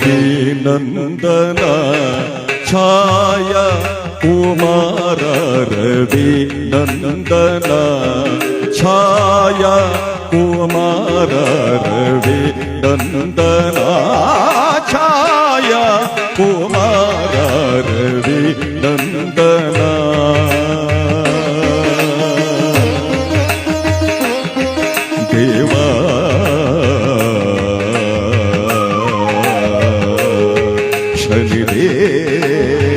रविनन्दन छाया कुमार रविनन्दन छाया कुमार रविनन्दन छाया Kumar Anime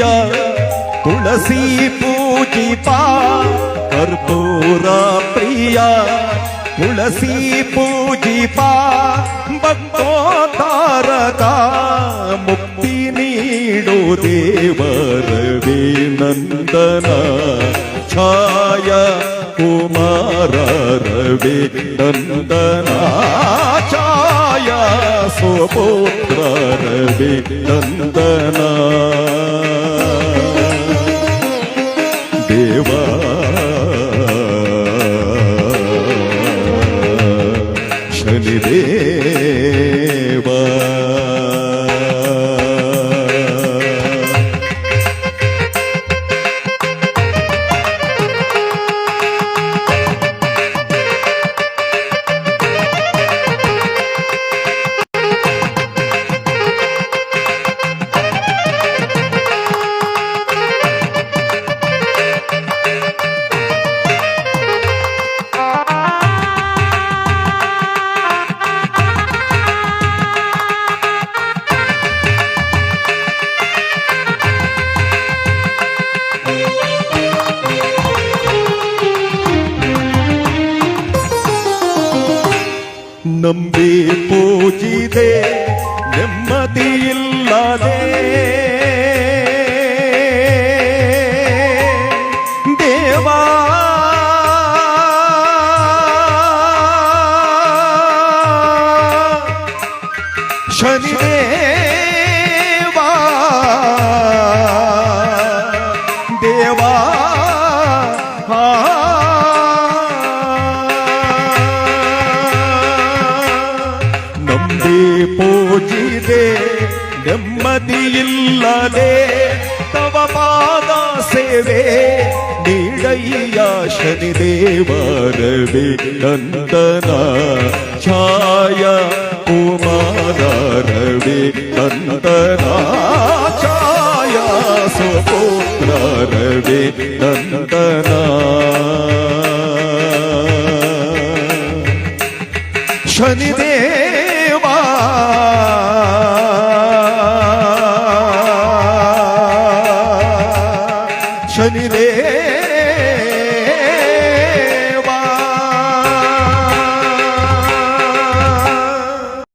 ప్రియ తులసి పూజిత కర్పూర ప్రియ. తులసి భక్తో తారకా ముక్తి నీడు దేవరవే నందన ఛాయ కుమార రవి నందన ఛాయ సుపుత్ర రవి నందనా ദേവേ ನಂಬಿ ಪೂಜಿದೆ ನೆಮ್ಮದಿಯಿಲ್ಲದೆ ದೇವಾ ಶನಿದೇವಾ ನೆಮ್ಮದಿಯಿಲ್ಲದೆ ತವ ಪಾದ ಸೇವೆ ನೀಡಯ್ಯ ಶನಿದೇವರವಿ ನಂದನ ಛಾಯ ಕುಮಾರ ರವಿ ನಂದನ ಛಾಯ ಸುಪುತ್ರ ರವಿ ನಂದನ